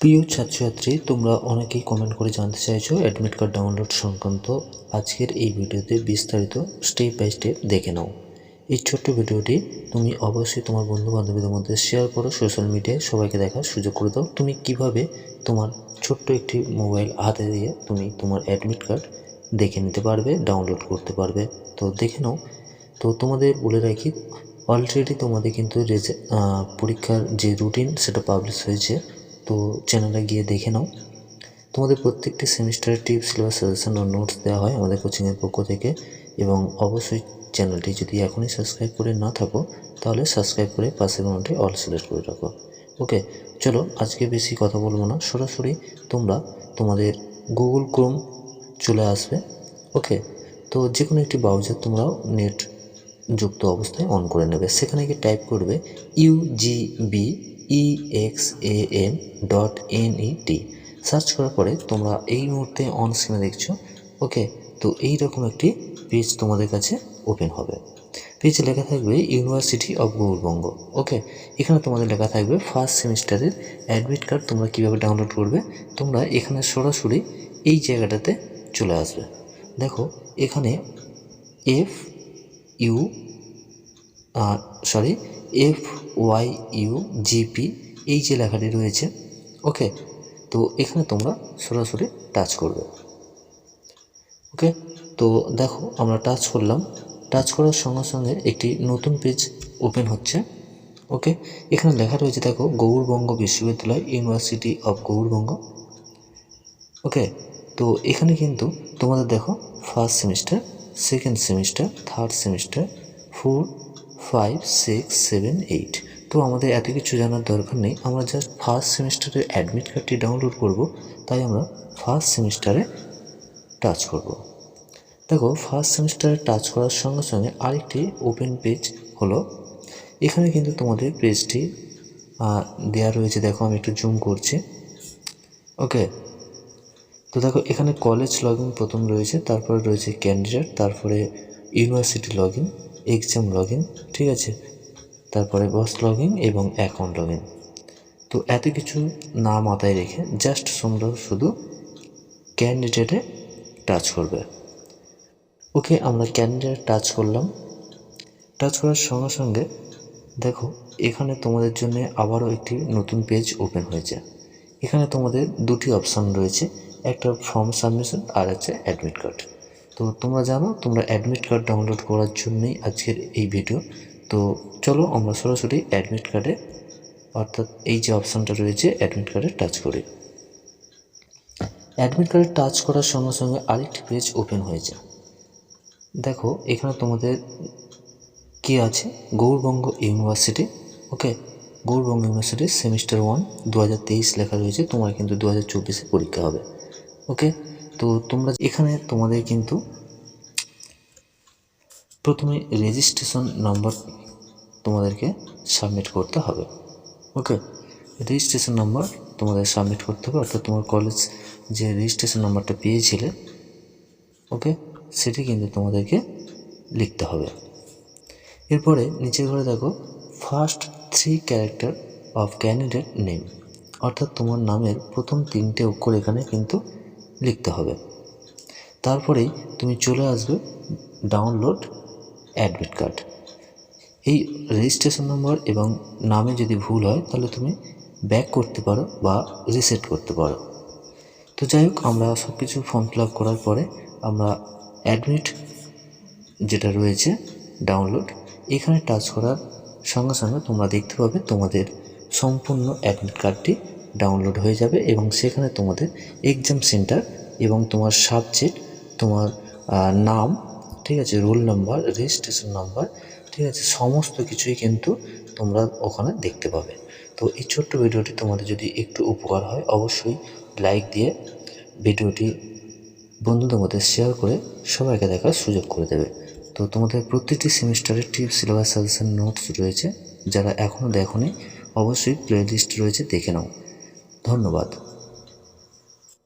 প্রিয় ছাত্রছাত্রী, তোমরা অনেকেই কমেন্ট করে জানতে চাইছো অ্যাডমিট কার্ড ডাউনলোড সংক্রান্ত। আজকের এই ভিডিওতে বিস্তারিত স্টেপ বাই স্টেপ দেখে নাও। এই ছোট্ট ভিডিওটি তুমি অবশ্যই তোমার বন্ধু বান্ধবীদের মধ্যে শেয়ার করো সোশ্যাল মিডিয়ায় সবাইকে দেখার সুযোগ করে দাও। তুমি কীভাবে তোমার ছোট্ট একটি মোবাইল হাতে দিয়ে তুমি তোমার অ্যাডমিট কার্ড দেখে নিতে পারবে ডাউনলোড করতে পারবে। তো দেখে নাও। তো তোমাদের বলে রাখি অলরেডি তোমাদের কিন্তু পরীক্ষার যে রুটিন সেটা পাবলিশ হয়েছে। তো চ্যানেলে গিয়ে দেখে নাও। তোমাদের প্রত্যেকটি সেমিস্টারের টিপ সিলেবাস সাজেশন ও নোটস দেওয়া হয় আমাদের কোচিংয়ের পক্ষ থেকে। এবং অবশ্যই চ্যানেলটি যদি এখনই সাবস্ক্রাইব করে না থাকো, তাহলে সাবস্ক্রাইব করে পাশের ঘন্টায় অল সিলেক্ট করে রাখো। ওকে, চলো আজকে বেশি কথা বলব না। সরাসরি তোমরা তোমাদের গুগল ক্রোম চলে আসবে। ওকে তো যে কোনো একটি ব্রাউজার তোমরা নেট যুক্ত অবস্থায় অন করে নেবে। সেখানে গিয়ে টাইপ করবে U G B E A N dot N E T search করার পরে তোমরা এই মুহূর্তে অন স্ক্রিনে দেখছ। ওকে তো এই রকম একটি পেজ তোমাদের কাছে ওপেন হবে। পেজে লেখা থাকবে ইউনিভার্সিটি অফ গৌরবঙ্গ ওকে এখানে তোমাদের লেখা থাকবে ফার্স্ট সেমিস্টারের অ্যাডমিট কার্ড তোমরা কীভাবে ডাউনলোড করবে। তোমরা এখানে সরাসরি এই জায়গাটাতে চলে আসবে। দেখো, এখানে F U sorry F Y U GP এই যে লেখাটি রয়েছে ওকে তো এখানে তোমরা সরাসরি টাচ করবে ওকে তো দেখো, আমরা টাচ করলাম। টাচ করার সঙ্গে সঙ্গে একটি নতুন পেজ ওপেন হচ্ছে ওকে এখানে লেখা রয়েছে, দেখো গৌরবঙ্গ বিশ্ববিদ্যালয় ইউনিভার্সিটি অফ গৌরবঙ্গ ওকে তো এখানে কিন্তু তোমাদের দেখো first semester second semester third semester four five six seven eight তো আমাদের এত কিছু জানার দরকার নেই। আমরা জাস্ট ফার্স্ট সেমিস্টারের অ্যাডমিট কার্ডটি ডাউনলোড করব, তাই আমরা ফার্স্ট সেমিস্টারে টাচ করব। দেখো ফার্স্ট সেমিস্টারে টাচ করার সঙ্গে সঙ্গে আরেকটি ওপেন পেজ হলো। এখানে কিন্তু তোমাদের পেজটি দেওয়া রয়েছে। দেখো আমি একটু জুম করছি। ওকে তো দেখো, এখানে কলেজ লগ ইন প্রথম রয়েছে, তারপরে রয়েছে ক্যান্ডিডেট তারপরে university log in exam log in ঠিক আছে? তারপরে বস লগ ইন এবং অ্যাকাউন্ট লগ ইন তো এত কিছু না মাথায় রেখে জাস্ট তোমরা শুধু ক্যান্ডিডেটে টাচ করবে। ওকে আমরা ক্যান্ডিডেট টাচ করলাম। টাচ করার সঙ্গে সঙ্গে দেখো, এখানে তোমাদের জন্য আবারও একটি নতুন পেজ ওপেন হয়েছে। এখানে তোমাদের দুটি অপশান রয়েছে। একটা ফর্ম সাবমিশন আর আছে অ্যাডমিট কার্ড তো তোমরা জানো, তোমরা অ্যাডমিট কার্ড ডাউনলোড করার জন্যই আজকের এই ভিডিও তো চলো আমরা সরাসরি অ্যাডমিট কার্ডে অর্থাৎ এই যে অপশানটা রয়েছে অ্যাডমিট কার্ডে টাচ করি। অ্যাডমিট কার্ডে টাচ করার সঙ্গে সঙ্গে আরেকটি পেজ ওপেন হয়েছে দেখো, এখানে তোমাদের কি আছে? Gour Banga university, okay? Gour Banga university, semester one দু হাজার তেইশ লেখা রয়েছে, তোমার কিন্তু দু হাজার পরীক্ষা হবে। ওকে? তো তোমরা এখানে তোমাদের কিন্তু প্রথমে রেজিস্ট্রেশন নাম্বার তোমাদেরকে সাবমিট করতে হবে, ওকে? রেজিস্ট্রেশন নাম্বার তোমাদের সাবমিট করতে হবে, অর্থাৎ তোমার কলেজ যে রেজিস্ট্রেশন নাম্বারটা পেয়েছিলে, ওকে? সেটি কিন্তু তোমাদেরকে লিখতে হবে। এরপরে নিচের ঘরে দেখো first three character of candidate name অর্থাৎ তোমার নামের প্রথম তিনটে অক্ষর এখানে কিন্তু লিখতে হবে। তারপরেই তুমি চলে আসবে ডাউনলোড অ্যাডমিট কার্ড এই রেজিস্ট্রেশন নম্বর এবং নামে যদি ভুল হয়, তাহলে তুমি ব্যাক করতে পারো বা রিসেট করতে পারো। তো যাই হোক, আমরা সব কিছু ফর্ম ফিল করার পরে আমরা অ্যাডমিট যেটা রয়েছে ডাউনলোড এখানে টাচ করার সঙ্গে সঙ্গে তোমরা দেখতে পাবে তোমাদের সম্পূর্ণ অ্যাডমিট কার্ডটি ডাউনলোড হয়ে যাবে এবং সেখানে তোমাদের এক্সাম সেন্টার এবং তোমার সাবজেক্ট তোমার নাম, ঠিক আছে রোল নাম্বার রেজিস্ট্রেশন নাম্বার ঠিক আছে, সমস্ত কিছুই কিন্তু তোমরা ওখানে দেখতে পাবে। তো এই ছোট্ট ভিডিওটি তোমাদের যদি একটু উপকার হয়, অবশ্যই লাইক দিয়ে ভিডিওটি বন্ধুদের মধ্যে শেয়ার করে সবাইকে দেখার সুযোগ করে দেবে। তো তোমাদের প্রত্যেকটি সেমিস্টারের টিপ সিলেবাস সাজেশন নোটস রয়েছে। যারা এখনও দেখোনি, অবশ্যই প্লেলিস্ট রয়েছে, দেখে নাও। ধন্যবাদ।